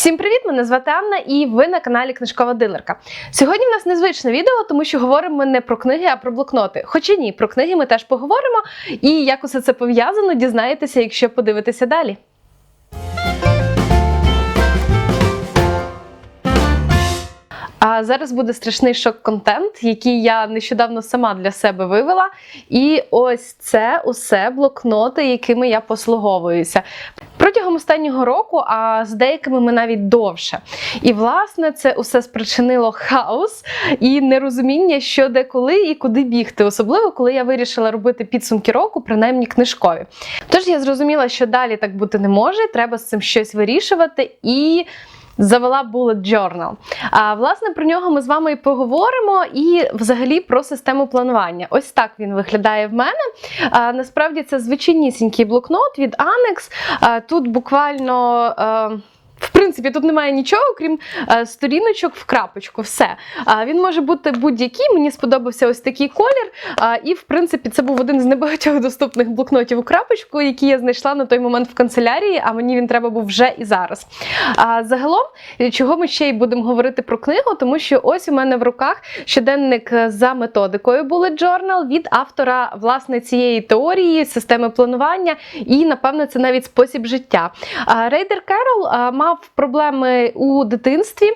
Всім привіт! Мене звати Анна і ви на каналі Книжкова Дилерка. Сьогодні в нас незвичне відео, тому що говоримо ми не про книги, а про блокноти. Хоча ні, про книги ми теж поговоримо. І як усе це пов'язано, дізнаєтеся, якщо подивитися далі. А зараз буде страшний шок-контент, який я нещодавно сама для себе вивела. І ось це усе блокноти, якими я послуговуюся. Протягом останнього року, а з деякими ми навіть довше. І власне це усе спричинило хаос і нерозуміння, що де коли і куди бігти, особливо коли я вирішила робити підсумки року, принаймні книжкові. Тож я зрозуміла, що далі так бути не може, треба з цим щось вирішувати і. Завела Bullet Journal. А власне про нього ми з вами і поговоримо, і взагалі про систему планування. Ось так він виглядає в мене. А, насправді це звичайнісінький блокнот від Annex. А, тут буквально. А, в принципі, тут немає нічого, крім е, сторіночок в крапочку. Все. Він може бути будь-який. Мені сподобався ось такий колір. І, в принципі, це був один з небагатьох доступних блокнотів у крапочку, які я знайшла на той момент в канцелярії, а мені він треба був вже і зараз. Загалом, е, чого ми ще й будемо говорити про книгу, тому що ось у мене в руках щоденник е, за методикою Bullet Journal від автора власне цієї теорії, системи планування, і, напевно, це навіть спосіб життя. Рейдер Керол мав проблеми у дитинстві.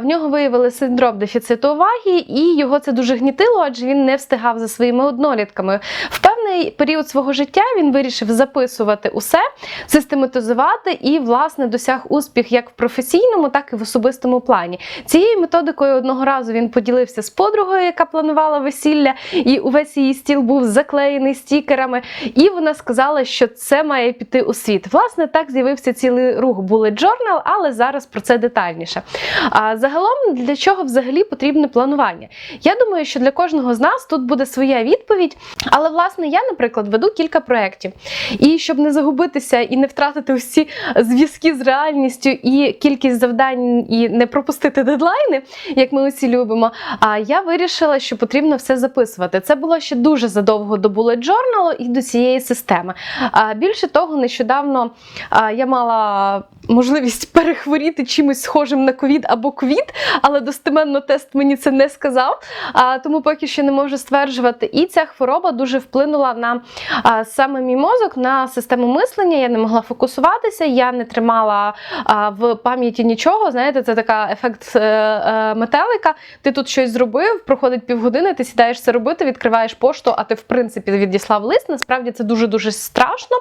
В нього виявили синдром дефіциту уваги, і його це дуже гнітило, адже він не встигав за своїми однолітками. В певний період свого життя він вирішив записувати усе, систематизувати і, власне, досяг успіх як в професійному, так і в особистому плані. Цією методикою одного разу він поділився з подругою, яка планувала весілля, і увесь її стіл був заклеєний стікерами. І вона сказала, що це має піти у світ. Власне, так з'явився цілий рух Bullet Journal, але зараз про це детальніше. А загалом, для чого взагалі потрібне планування? Я думаю, що для кожного з нас тут буде своя відповідь. Але, власне, я, наприклад, веду кілька проєктів. І щоб не загубитися і не втратити усі зв'язки з реальністю і кількість завдань, і не пропустити дедлайни, як ми усі любимо. А я вирішила, що потрібно все записувати. Це було ще дуже задовго до Bullet Journal і до цієї системи. А більше того, нещодавно я мала можливість перехворіти чимось схожим на ковід або ковід, але достеменно тест мені це не сказав. А, тому поки що не можу стверджувати. І ця хвороба дуже вплинула на а, саме мій мозок, на систему мислення. Я не могла фокусуватися, я не тримала а, в пам'яті нічого. Знаєте, це така ефект е, е, метелика. Ти тут щось зробив, проходить півгодини, ти сідаєш це робити, відкриваєш пошту, а ти в принципі відіслав лист. Насправді це дуже дуже страшно.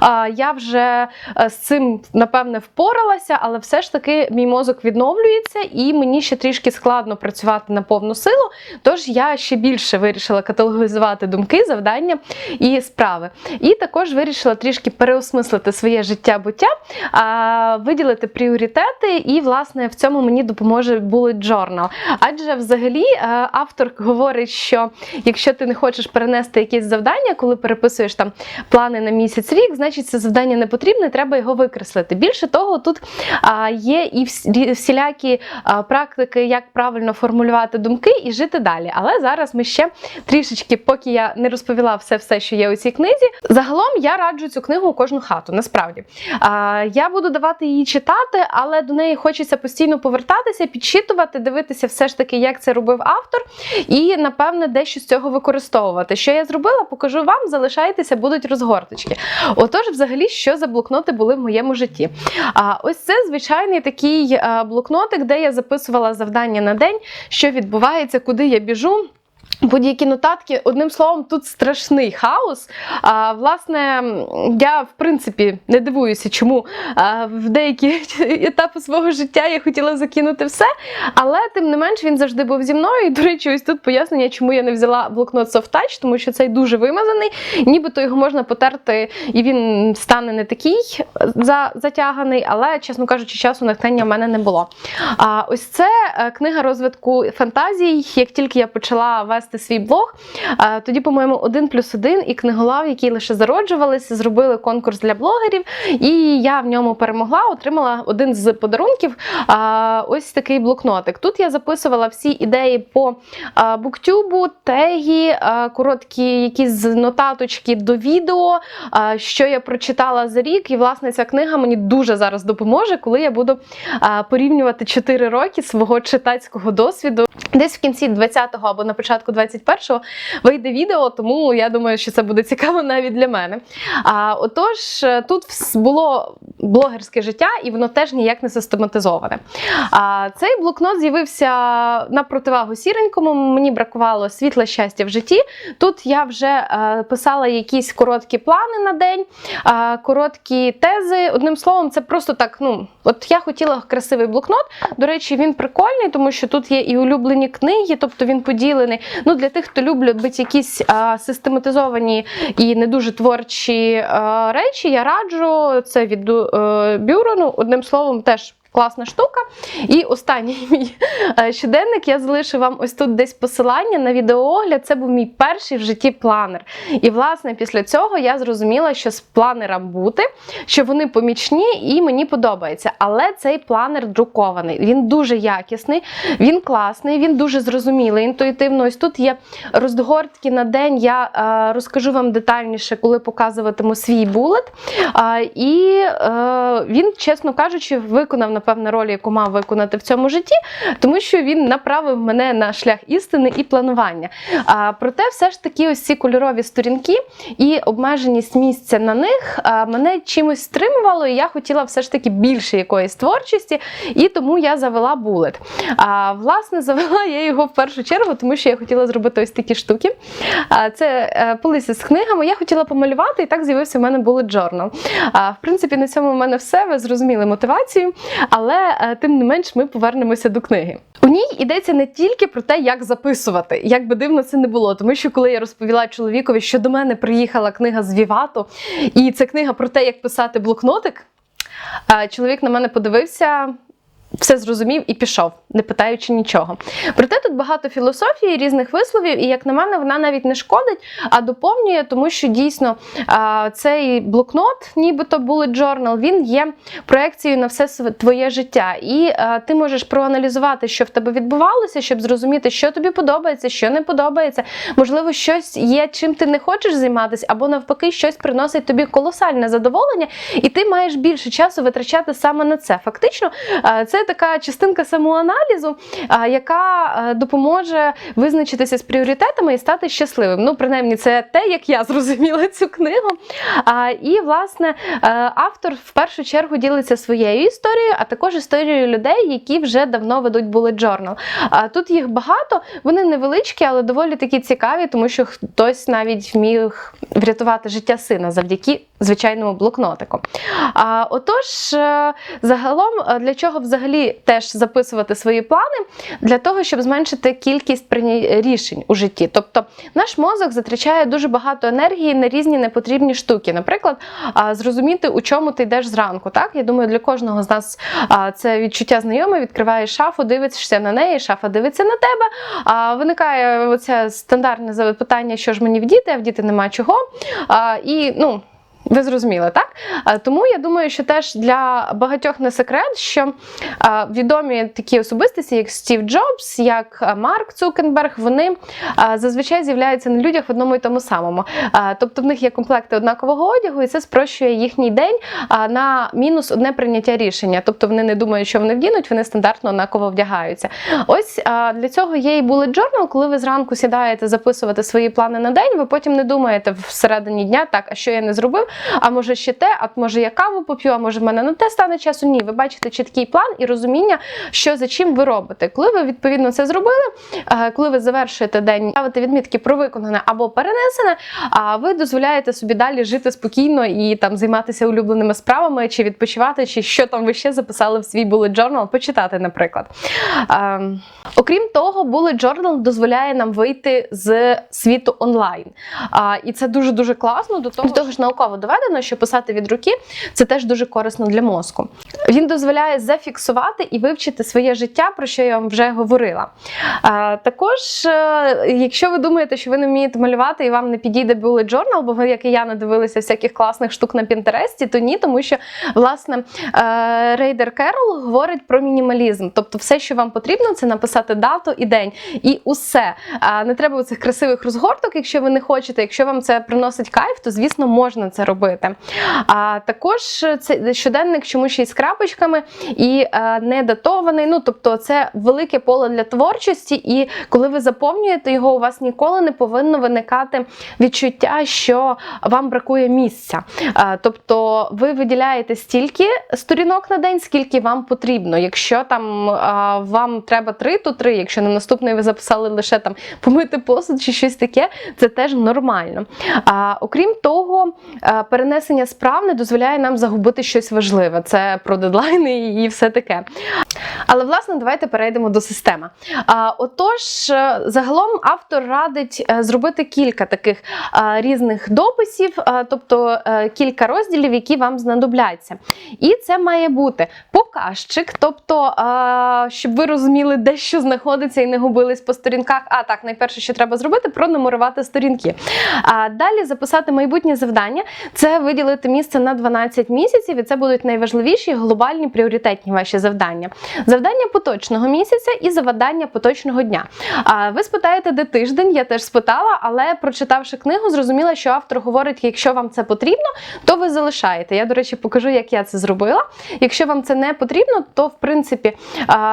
А, я вже е, з цим напевне впоралася, але все ж таки мій мозок відновлюється, і мені ще трішки складно працювати на повну силу. Тож я ще більше вирішила каталогізувати думки, завдання і справи. І також вирішила трішки переосмислити своє життя буття, а, виділити пріоритети, і, власне, в цьому мені допоможе Bullet Journal. Адже взагалі е, автор говорить, що якщо ти не хочеш перенести якесь завдання, коли переписуєш там плани на місяць рік, значить це завдання не потрібне, треба його викреслити. Більше того, тут є і всілякі практики, як правильно формулювати думки і жити далі. Але зараз ми ще трішечки, поки я не розповіла все, все, що є у цій книзі. Загалом я раджу цю книгу у кожну хату. Насправді я буду давати її читати, але до неї хочеться постійно повертатися, підчитувати, дивитися, все ж таки, як це робив автор, і напевне дещо з цього використовувати. Що я зробила, покажу вам. Залишайтеся, будуть розгорточки. Отож, взагалі, що за блокноти були в моєму житті? А ось це звичайний такий е, блокнотик, де я записувала завдання на день, що відбувається, куди я біжу. Будь-які нотатки, одним словом, тут страшний хаос. А, власне, я в принципі не дивуюся, чому а, в деякі етапи свого життя я хотіла закинути все. Але тим не менш він завжди був зі мною. І, до речі, ось тут пояснення, чому я не взяла блокнот Soft Touch, тому що цей дуже вимазаний. Нібито його можна потерти, і він стане не такий за, затяганий, але, чесно кажучи, часу натхнення в мене не було. А ось це е, книга розвитку фантазій. Як тільки я почала вести вести свій блог. Тоді, по-моєму, один плюс один і книголав, які лише зароджувалися, зробили конкурс для блогерів. І я в ньому перемогла, отримала один з подарунків. Ось такий блокнотик. Тут я записувала всі ідеї по буктюбу, теги, короткі якісь нотаточки до відео, що я прочитала за рік. І, власне, ця книга мені дуже зараз допоможе, коли я буду порівнювати 4 роки свого читацького досвіду. Десь в кінці 20-го або на початку 21-го вийде відео, тому я думаю, що це буде цікаво навіть для мене. А, отож, е, тут було блогерське життя, і воно теж ніяк не систематизоване. А, цей блокнот з'явився на противагу сіренькому. Мені бракувало світла щастя в житті. Тут я вже е, писала якісь короткі плани на день, е, короткі тези. Одним словом, це просто так. Ну, от я хотіла красивий блокнот. До речі, він прикольний, тому що тут є і улюблені книги, тобто він поділений. Ну, для тих, хто любить якісь а, систематизовані і не дуже творчі а, речі, я раджу це від е, Бюрону. Одним словом, теж. Класна штука. І останній мій е, щоденник я залишу вам ось тут десь посилання на відеоогляд. Це був мій перший в житті планер. І, власне, після цього я зрозуміла, що з планером бути, що вони помічні і мені подобається. Але цей планер друкований. Він дуже якісний, він класний, він дуже зрозумілий, інтуїтивно. Ось тут є роздгортки на день. Я е, розкажу вам детальніше, коли показуватиму свій булет. Е, і е, він, чесно кажучи, виконав напевне роль, яку мав виконати в цьому житті, тому що він направив мене на шлях істини і планування. А, проте, все ж таки, ось ці кольорові сторінки і обмеженість місця на них а, мене чимось стримувало, і я хотіла все ж таки більше якоїсь творчості, і тому я завела булет. А, власне, завела я його в першу чергу, тому що я хотіла зробити ось такі штуки. А, це е, полиці з книгами. Я хотіла помалювати, і так з'явився в мене journal. А, в принципі, на цьому в мене все. Ви зрозуміли мотивацію, але е, тим не менш ми повернемося до книги. У ній йдеться не тільки про те, як записувати, як би дивно це не було, тому що коли я розповіла чоловікові, що до мене приїхала книга з Вівато, і це книга про те, як писати блокнотик. е, Чоловік на мене подивився, все зрозумів і пішов, не питаючи нічого. Проте тут багато філософії, різних висловів, і як на мене, вона навіть не шкодить, а доповнює, тому що дійсно цей блокнот, нібито bullet journal, він є проекцією на все твоє життя. І ти можеш проаналізувати, що в тебе відбувалося, щоб зрозуміти, що тобі подобається, що не подобається. Можливо, щось є, чим ти не хочеш займатися, або навпаки, щось приносить тобі колосальне задоволення, і ти маєш більше часу витрачати саме на це. Фактично, а, така частинка самоаналізу, яка е, допоможе визначитися з пріоритетами і стати щасливим. Ну, принаймні, це те, як я зрозуміла цю книгу. І, власне, е, автор в першу чергу ділиться своєю історією, а також історією людей, які вже давно ведуть bullet journal. Тут їх багато, вони невеличкі, але доволі такі цікаві, тому що хтось навіть міг врятувати життя сина завдяки звичайному блокнотику. А, Отож, е, загалом, е, для чого взагалі теж записувати свої плани? Для того, щоб зменшити кількість рішень у житті. Тобто наш мозок затрачає дуже багато енергії на різні непотрібні штуки. Наприклад, зрозуміти, у чому ти йдеш зранку. Так? Я думаю, для кожного з нас це відчуття знайоме, відкриваєш шафу, дивишся на неї, шафа дивиться на тебе. А, Виникає оце стандартне запитання, що ж мені вдіти, а вдіти нема чого. А, І ну. Ви зрозуміли, так? Тому я думаю, що теж для багатьох не секрет, що відомі такі особистості, як Стів Джобс, як Марк Цукенберг, вони зазвичай з'являються на людях в одному і тому самому. Тобто в них є комплекти однакового одягу, і це спрощує їхній день на мінус одне прийняття рішення. Тобто вони не думають, що вони вдінуть, вони стандартно однаково вдягаються. Ось для цього є і bullet journal, коли ви зранку сідаєте записувати свої плани на день, ви потім не думаєте всередині дня, так, а що я не зробив, а може ще те, а може я каву поп'ю, а може в мене на те стане часу. Ні, ви бачите чіткий план і розуміння, що за чим ви робите. Коли ви відповідно це зробили, е, коли ви завершуєте день, ставите відмітки про виконане або перенесене, а ви дозволяєте собі далі жити спокійно і там займатися улюбленими справами, чи відпочивати, чи що там ви ще записали в свій bullet journal, почитати, наприклад. Ем, Окрім того, bullet journal дозволяє нам вийти з світу онлайн. І це дуже дуже класно. До того, до того ж науково доведено, що писати від руки це теж дуже корисно для мозку. Він дозволяє зафіксувати і вивчити своє життя, про що я вам вже говорила. Також, е, якщо ви думаєте, що ви не вмієте малювати і вам не підійде bullet journal, бо ви, як і я, не дивилися всяких класних штук на Пінтересті, то ні, тому що власне е, Рейдер Керол говорить про мінімалізм. Тобто, все, що вам потрібно, це написати дату і день, і усе. Не треба цих красивих розгорток, якщо ви не хочете. Якщо вам це приносить кайф, то звісно можна це робити. А також це щоденник, чому ще й з крапочками і е, не датований. Ну тобто, це велике поле для творчості, і коли ви заповнюєте його, у вас ніколи не повинно виникати відчуття, що вам бракує місця. Е, тобто, ви виділяєте стільки сторінок на день, скільки вам потрібно. Якщо там е, вам треба три, то три. Якщо на наступний ви записали лише там помити посуд чи щось таке, це теж нормально. Окрім того, перенесення справ не дозволяє нам загубити щось важливе. Це про дедлайни і все таке. Але власне давайте перейдемо до системи. Отож, е, загалом автор радить е, зробити кілька таких різних дописів, тобто е, кілька розділів, які вам знадобляться. І це має бути показчик, тобто, щоб ви розуміли, де що знаходиться і не губились по сторінках. А так, найперше, що треба зробити, пронумерувати сторінки. Далі записати майбутнє завдання це виділити місце на 12 місяців, і це будуть найважливіші глобальні пріоритетні ваші завдання. Завдання поточного місяця і завдання поточного дня. А ви спитаєте, де тиждень? Я теж спитала, але прочитавши книгу, зрозуміла, що автор говорить, якщо вам це потрібно, то ви залишаєте. Я, до речі, покажу, як я це зробила. Якщо вам це не потрібно, то в принципі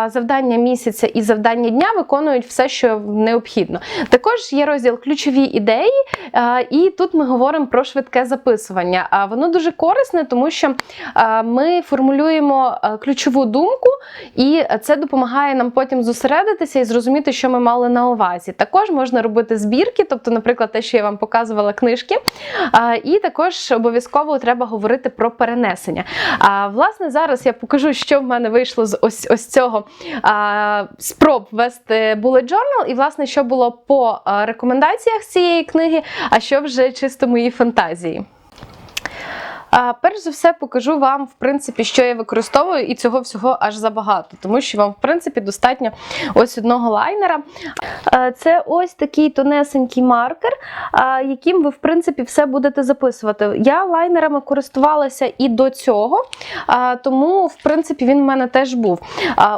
завдання місяця і завдання дня виконують все, що необхідно. Також є розділ ключові ідеї, і тут ми говоримо про швидке записування. А воно дуже корисне, тому що ми формулюємо ключову думку, і це допомагає нам потім зосередитися і зрозуміти, що ми мали на увазі. Також можна робити збірки, тобто, наприклад, те, що я вам показувала книжки. І також обов'язково треба говорити про перенесення. А, Власне, зараз я покажу, що в мене вийшло з ось ось цього спроб вести bullet journal, і власне, що було по рекомендаціях цієї книги, а що вже чисто мої фантазії. Перш за все покажу вам, в принципі, що я використовую, і цього всього аж забагато, тому що вам, в принципі, достатньо ось одного лайнера. Це ось такий тонесенький маркер, яким ви, в принципі, все будете записувати. Я лайнерами користувалася і до цього, тому, в принципі, він в мене теж був.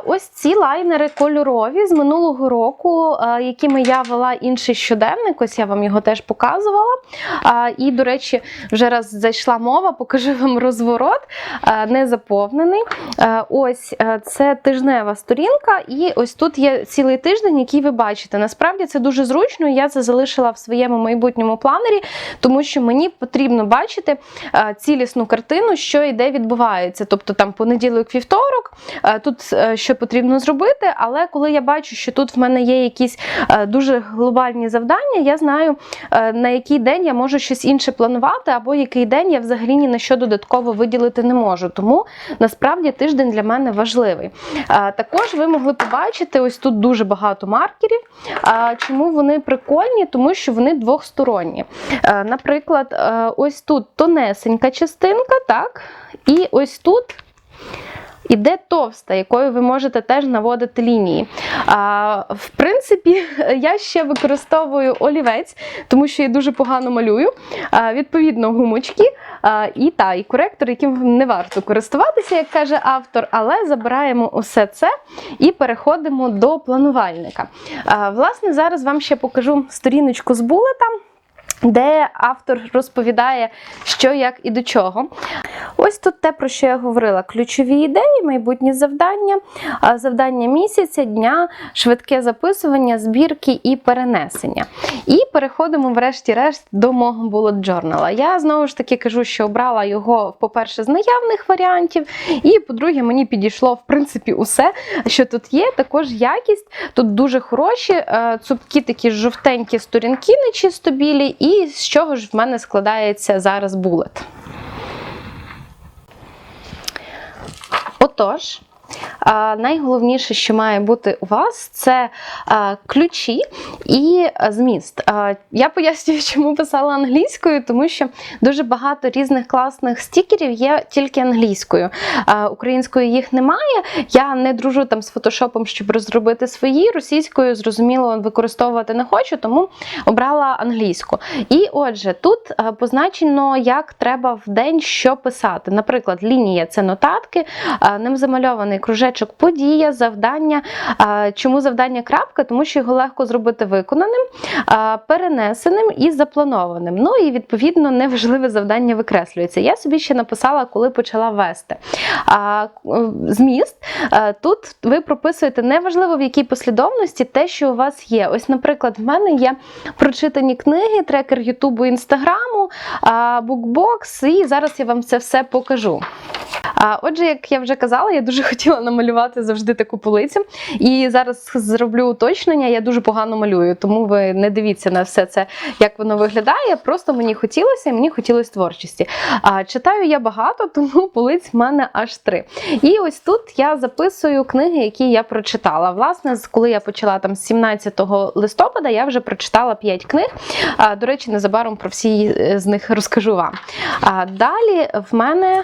Ось ці лайнери кольорові з минулого року, якими я вела інший щоденник, ось я вам його теж показувала. І, до речі, вже раз зайшла мова, покажу вам розворот, не заповнений. Ось це тижнева сторінка, і ось тут є цілий тиждень, який ви бачите. Насправді це дуже зручно. Я це залишила в своєму майбутньому планері, тому що мені потрібно бачити цілісну картину, що і де відбувається. Тобто там понеділок, вівторок, тут е, що потрібно зробити. Але коли я бачу, що тут в мене є якісь е, дуже глобальні завдання, я знаю, е, на який день я можу щось інше планувати, або який день я взагалі ні на що додатково виділити не можу. Тому насправді тиждень для мене важливий. Також ви могли побачити, ось тут дуже багато маркерів. Чому вони прикольні? Тому що вони двохсторонні. Наприклад, ось тут тонесенька частинка, так, і ось тут. Іде товста, якою ви можете теж наводити лінії. А, В принципі, я ще використовую олівець, тому що я дуже погано малюю. А, Відповідно, гумочки а, і та, і коректор, яким не варто користуватися, як каже автор, але забираємо усе це і переходимо до планувальника. А, Власне, зараз вам ще покажу сторіночку з булетом. Де автор розповідає, що, як і до чого. Ось тут те, про що я говорила: ключові ідеї, майбутні завдання, завдання місяця, дня, швидке записування, збірки і перенесення. І переходимо, врешті-решт, до мого bullet journal. Я знову ж таки кажу, що обрала його, по-перше, з наявних варіантів, і по-друге, мені підійшло в принципі усе, що тут є. Також якість. Тут дуже хороші, е, цупкі такі жовтенькі сторінки, нечисто білі, і з чого ж в мене складається зараз булет. Отож, найголовніше, що має бути у вас, це ключі і зміст. Я пояснюю, чому писала англійською, тому що дуже багато різних класних стікерів є тільки англійською. А, українською їх немає. Я не дружу там з фотошопом, щоб розробити свої. Російською, зрозуміло, використовувати не хочу, тому обрала англійську. І отже, тут позначено, як треба в день що писати. Наприклад, лінія це нотатки, ним замальований кружечок подія, завдання. Чому завдання крапка? Тому що його легко зробити виконаним, перенесеним і запланованим. Ну і відповідно неважливе завдання викреслюється. Я собі ще написала, коли почала вести. Е, Зміст е, тут ви прописуєте неважливо в якій послідовності те, що у вас є. Ось, наприклад, в мене є прочитані книги, трекер Ютубу, Інстаграму, букбокс, і зараз я вам це все покажу. Отже, як я вже казала, я дуже хотіла намалювати завжди таку полицю. І зараз зроблю уточнення. Я дуже погано малюю, тому ви не дивіться на все це, як воно виглядає. Просто мені хотілося, і мені хотілося творчості. Читаю я багато, тому полиць в мене аж три. І ось тут я записую книги, які я прочитала. Власне, коли я почала там з 17 листопада, я вже прочитала 5 книг. До речі, незабаром про всі е, з них розкажу вам. А далі в мене.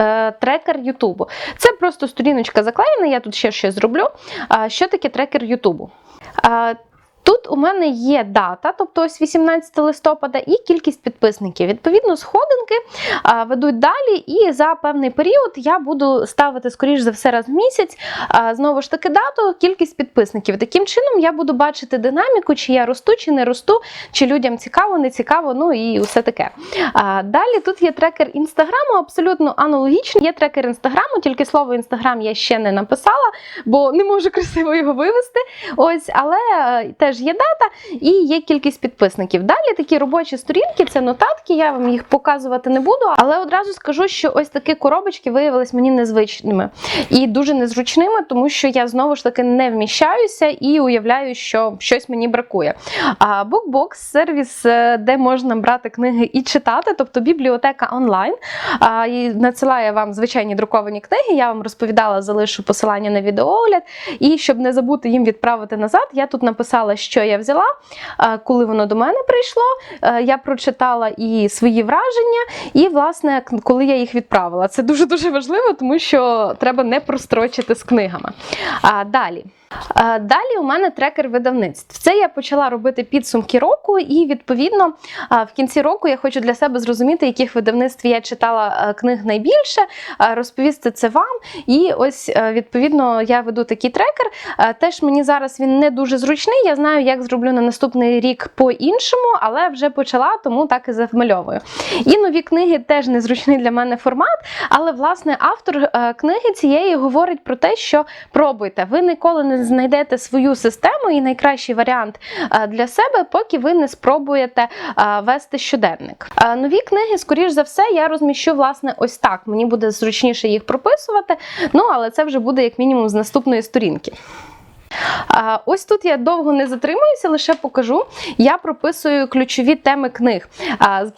Е, Трекер Ютубу. Це просто сторіночка заклеєна, я тут ще щось зроблю. Що таке трекер Ютубу? А, Тут у мене є дата, тобто ось 18 листопада, і кількість підписників. Відповідно, сходинки ведуть далі, і за певний період я буду ставити, скоріш за все, раз в місяць. Знову ж таки, дату, кількість підписників. Таким чином я буду бачити динаміку, чи я росту, чи не росту, чи людям цікаво, не цікаво, ну і усе таке. Далі тут є трекер інстаграму, абсолютно аналогічний. Є трекер інстаграму, тільки слово інстаграм я ще не написала, бо не можу красиво його вивести. Ось, але е, теж є дата і є кількість підписників. Далі такі робочі сторінки, це нотатки. Я вам їх показувати не буду, але одразу скажу, що ось такі коробочки виявились мені незвичними і дуже незручними, тому що я знову ж таки не вміщаюся і уявляю, що щось мені бракує. А BookBox – сервіс, е, де можна брати книги і читати, тобто бібліотека онлайн. А, і надсилає вам звичайні друковані книги. Я вам розповідала, залишу посилання на відеоогляд. І щоб не забути їм відправити назад, я тут написала, що я взяла, коли воно до мене прийшло. е, Я прочитала і свої враження, і, власне, коли я їх відправила. Це дуже дуже важливо, тому що треба не прострочити з книгами. Далі. Е, Далі у мене трекер видавництв. Це я почала робити підсумки року, і відповідно е, в кінці року я хочу для себе зрозуміти, яких видавництв я читала е, книг найбільше, розповісти це вам. І ось відповідно я веду такий трекер. Теж мені зараз він не дуже зручний. Я знаю, як зроблю на наступний рік по-іншому, але вже почала, тому так і завмальовую. І нові книги теж незручний для мене формат. Але власне автор книги цієї говорить про те, що пробуйте, ви ніколи не знайдете свою систему і найкращий варіант е, для себе, поки ви не спробуєте е, вести щоденник. Е, Нові книги, скоріш за все, я розміщу власне ось так. Мені буде зручніше їх прописувати. Ну але це вже буде як мінімум з наступної сторінки. Ось тут я довго не затримуюся, лише покажу. Я прописую ключові теми книг.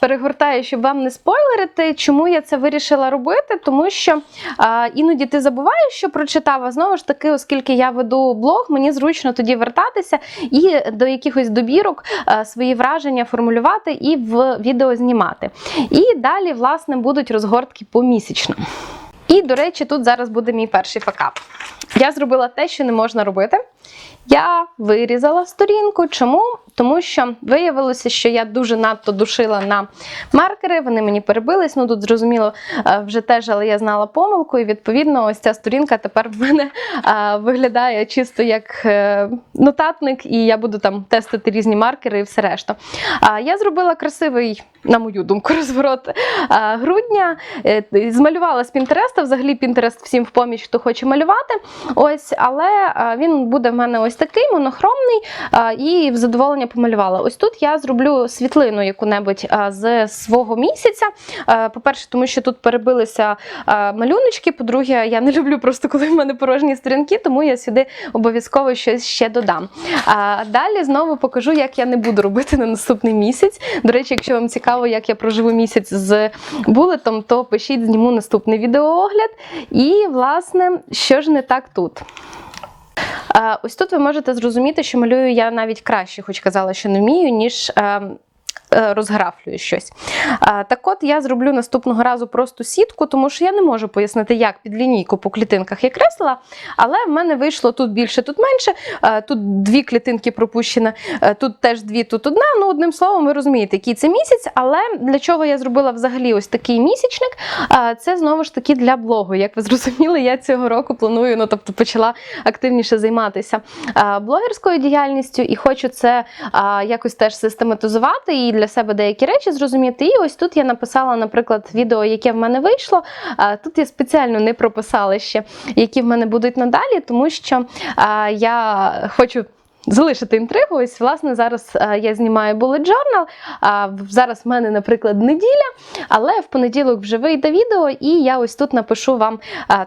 Перегортаю, щоб вам не спойлерити, чому я це вирішила робити, тому що іноді ти забуваєш, що прочитав, а знову ж таки, оскільки я веду блог, мені зручно тоді вертатися і до якихось добірок свої враження формулювати і в відео знімати. І далі, власне, будуть розгортки помісячно. І, до речі, тут зараз буде мій перший факап. Я зробила те, що не можна робити. Я вирізала сторінку. Чому? Тому що виявилося, що я дуже надто душила на маркери, вони мені перебились. Ну тут зрозуміло е, вже теж, але я знала помилку, і відповідно, ось ця сторінка тепер в мене е, виглядає чисто як е, нотатник, і я буду там тестити різні маркери і все решта. Я зробила красивий, на мою думку, розворот грудня. Е, Змалювала з Пінтереста. Взагалі Пінтерест всім в поміч, хто хоче малювати. Ось, але він буде в мене ось такий монохромний, і в задоволення помалювала. Ось тут я зроблю світлину яку-небудь з свого місяця. По-перше, тому що тут перебилися малюночки. По-друге, я не люблю просто, коли в мене порожні сторінки, тому я сюди обов'язково щось ще додам. Далі знову покажу, як я не буду робити на наступний місяць. До речі, якщо вам цікаво, як я проживу місяць з булетом, то пишіть, зніму наступний відеоогляд. І, власне, що ж не так тут. Ось тут ви можете зрозуміти, що малюю я навіть краще, хоч казала, що не вмію, ніж. Е, Розграфлюю щось. Так от я зроблю наступного разу просто сітку, тому що я не можу пояснити, як під лінійку по клітинках я креслила, але в мене вийшло тут більше, тут менше. Тут дві клітинки пропущені, е, тут теж дві, тут одна. Ну, одним словом, ви розумієте, який це місяць. Але для чого я зробила взагалі ось такий місячник? Це знову ж таки для блогу. Як ви зрозуміли, я цього року планую, ну тобто почала активніше займатися блогерською діяльністю і хочу це якось теж систематизувати і для себе деякі речі зрозуміти. І ось тут я написала, наприклад, відео, яке в мене вийшло. Тут я спеціально не прописала ще, які в мене будуть надалі, тому що я хочу. Залишити інтригу. Ось, власне, зараз е, я знімаю bullet journal. А зараз в мене, наприклад, неділя, але в понеділок вже вийде відео, і я ось тут напишу вам,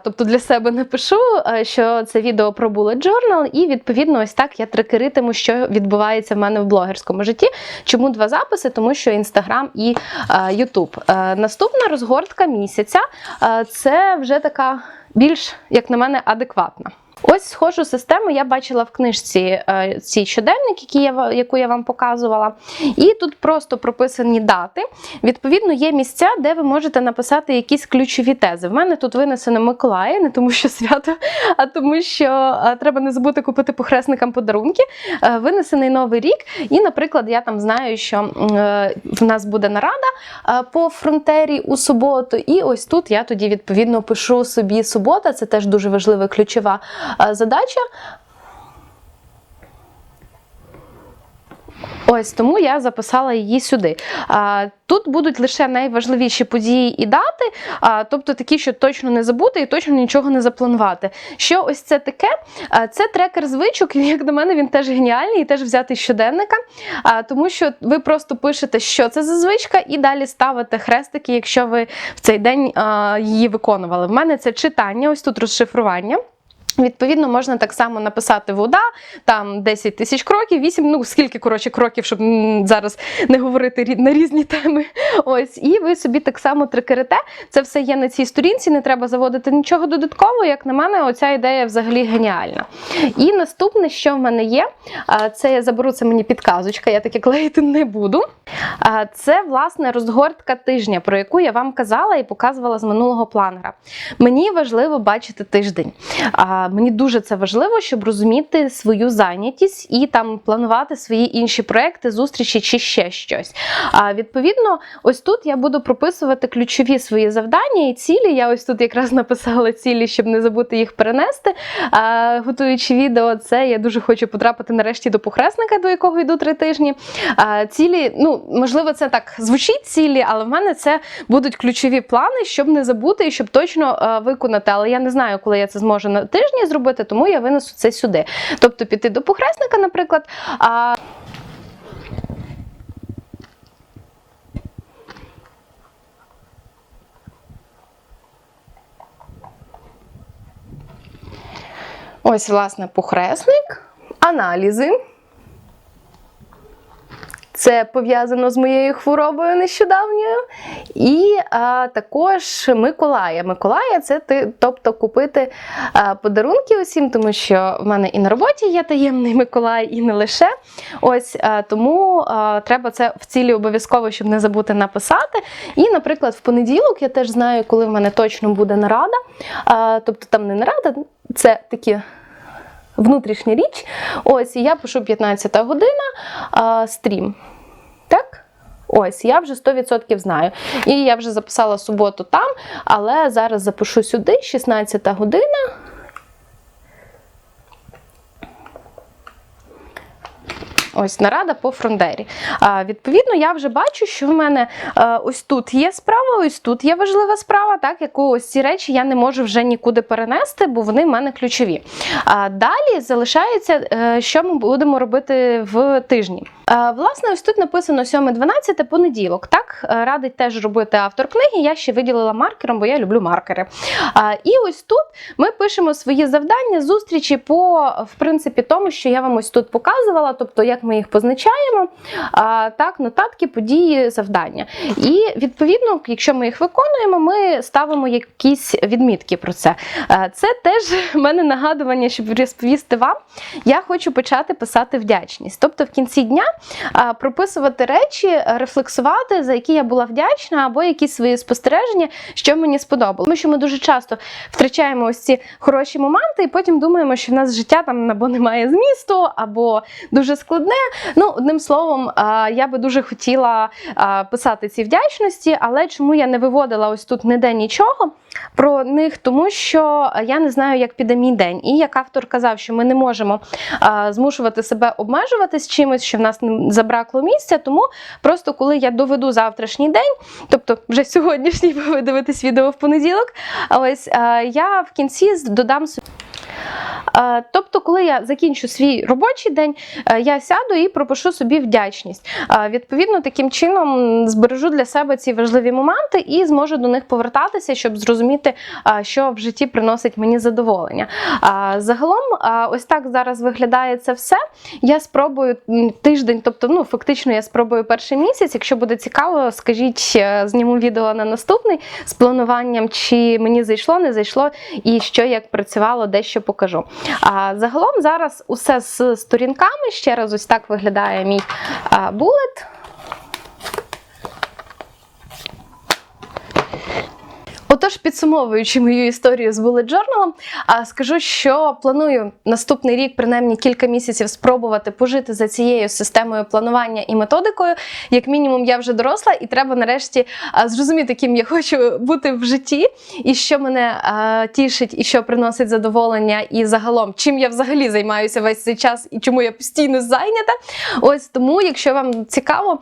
тобто для себе напишу, е, що це відео про bullet journal, і відповідно ось так я трекеритиму, що відбувається в мене в блогерському житті. Чому два записи? Тому що Інстаграм і е, Ютуб. Е, Наступна розгортка місяця е, це вже така більш, як на мене, адекватна. Ось схожу систему я бачила в книжці е, цій щоденник, який я, яку я вам показувала. І тут просто прописані дати. Відповідно, є місця, де ви можете написати якісь ключові тези. В мене тут винесено Миколая, не тому що свято, а тому, що е, треба не забути купити похресникам подарунки. Е, Винесений новий рік. І, наприклад, я там знаю, що в нас буде нарада по фронтері у суботу. І ось тут я тоді відповідно пишу собі субота. Це теж дуже важлива ключова задача. Ось тому я записала її сюди. Тут будуть лише найважливіші події і дати, тобто такі, що точно не забути і точно нічого не запланувати. Що ось це таке? Це трекер звичок, і як на мене, він теж геніальний і теж взятий з щоденника, тому що ви просто пишете, що це за звичка, і далі ставите хрестики, якщо ви в цей день її виконували. В мене це читання, ось тут розшифрування. Відповідно, можна так само написати вода, там 10 тисяч кроків, 8, ну скільки коротше кроків, щоб зараз не говорити на різні теми. Ось, і ви собі так само трикерите. Це все є на цій сторінці, не треба заводити нічого додаткового. Як на мене, оця ідея взагалі геніальна. І наступне, що в мене є, це я заберу це мені підказочка, я таке клеїти не буду. Це власне розгортка тижня, про яку я вам казала і показувала з минулого планера. Мені важливо бачити тиждень. Мені дуже це важливо, щоб розуміти свою зайнятість і там планувати свої інші проекти, зустрічі чи ще щось. А, Відповідно, ось тут я буду прописувати ключові свої завдання і цілі. Я ось тут якраз написала цілі, щоб не забути їх перенести. А, Готуючи відео, це я дуже хочу потрапити нарешті до похресника, до якого йду три тижні. А, Цілі, ну можливо, це так звучить цілі, але в мене це будуть ключові плани, щоб не забути і щоб точно виконати. Але я не знаю, коли я це зможу на тижні зробити, тому я винесу це сюди. Тобто піти до похресника, наприклад. А... Ось, власне, похресник, аналізи. Це пов'язано з моєю хворобою нещодавньою. І а, також Миколая. Миколая це ти, тобто купити а, подарунки усім, тому що в мене і на роботі є таємний Миколай, і не лише. Ось а, тому а, треба це в цілі обов'язково, щоб не забути написати. І, наприклад, в понеділок я теж знаю, коли в мене точно буде нарада. А, тобто там не нарада, це такі. Внутрішня річ. Ось, і я пишу 15 година стрім. Так? Ось, я вже 100% знаю. І я вже записала суботу там, але зараз запишу сюди 16 година. Ось нарада по фрондері. А, відповідно, я вже бачу, що в мене е, ось тут є справа, ось тут є важлива справа, так яку ось ці речі я не можу вже нікуди перенести, бо вони в мене ключові. А далі залишається, е, що ми будемо робити в тижні. Е, власне, ось тут написано 7-12 понеділок. Так Е, радить теж робити автор книги. Я ще виділила маркером, бо я люблю маркери. І ось тут ми пишемо свої завдання, зустрічі по в принципі тому, що я вам ось тут показувала, тобто як ми їх позначаємо, так, нотатки, події, завдання. І відповідно, якщо ми їх виконуємо, ми ставимо якісь відмітки про це. Е, Це теж в мене нагадування, щоб розповісти вам. Я хочу почати писати вдячність. Тобто в кінці дня прописувати речі, рефлексувати, за які я була вдячна, або якісь свої спостереження, що мені сподобалося. Тому що ми дуже часто втрачаємо ось ці хороші моменти, і потім думаємо, що в нас життя там або немає змісту, або дуже складне. Ну, одним словом, я би дуже хотіла писати ці вдячності, але чому я не виводила ось тут ніде нічого про них, тому що я не знаю, як піде мій день. І як автор казав, що ми не можемо а, змушувати себе обмежуватись чимось, що в нас не забракло місця. Тому просто коли я доведу завтрашній день, тобто вже сьогоднішній, бо ви дивитесь відео в понеділок, ось а, я в кінці з- додам собі. Е, Тобто, коли я закінчу свій робочий день, е, я сяду і пропишу собі вдячність. Е, Відповідно, таким чином збережу для себе ці важливі моменти і зможу до них повертатися, щоб зрозуміти, що в житті приносить мені задоволення. Загалом, ось так зараз виглядає це все. Я спробую тиждень, тобто, ну фактично, я спробую перший місяць. Якщо буде цікаво, скажіть, зніму відео на наступний з плануванням, чи мені зайшло, не зайшло, і що як працювало, дещо покажу. А загалом зараз усе з сторінками. Ще раз ось так виглядає мій булет. Отож, підсумовуючи мою історію з bullet journal, скажу, що планую наступний рік, принаймні кілька місяців, спробувати пожити за цією системою планування і методикою. Як мінімум, я вже доросла, і треба нарешті зрозуміти, ким я хочу бути в житті, і що мене тішить, і що приносить задоволення, і загалом, чим я взагалі займаюся весь цей час і чому я постійно зайнята. Ось тому, якщо вам цікаво,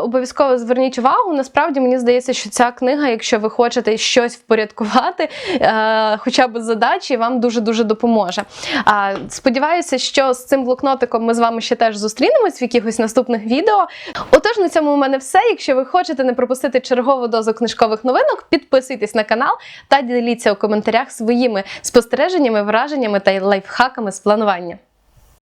обов'язково зверніть увагу. Насправді мені здається, що ця книга, якщо ви хочете щось впорядкувати, е, хоча б задачі, вам дуже дуже допоможе. Сподіваюся, що з цим блокнотиком ми з вами ще теж зустрінемось в якихось наступних відео. Отож, на цьому у мене все. Якщо ви хочете не пропустити чергову дозу книжкових новинок, підписуйтесь на канал та діліться у коментарях своїми спостереженнями, враженнями та лайфхаками з планування.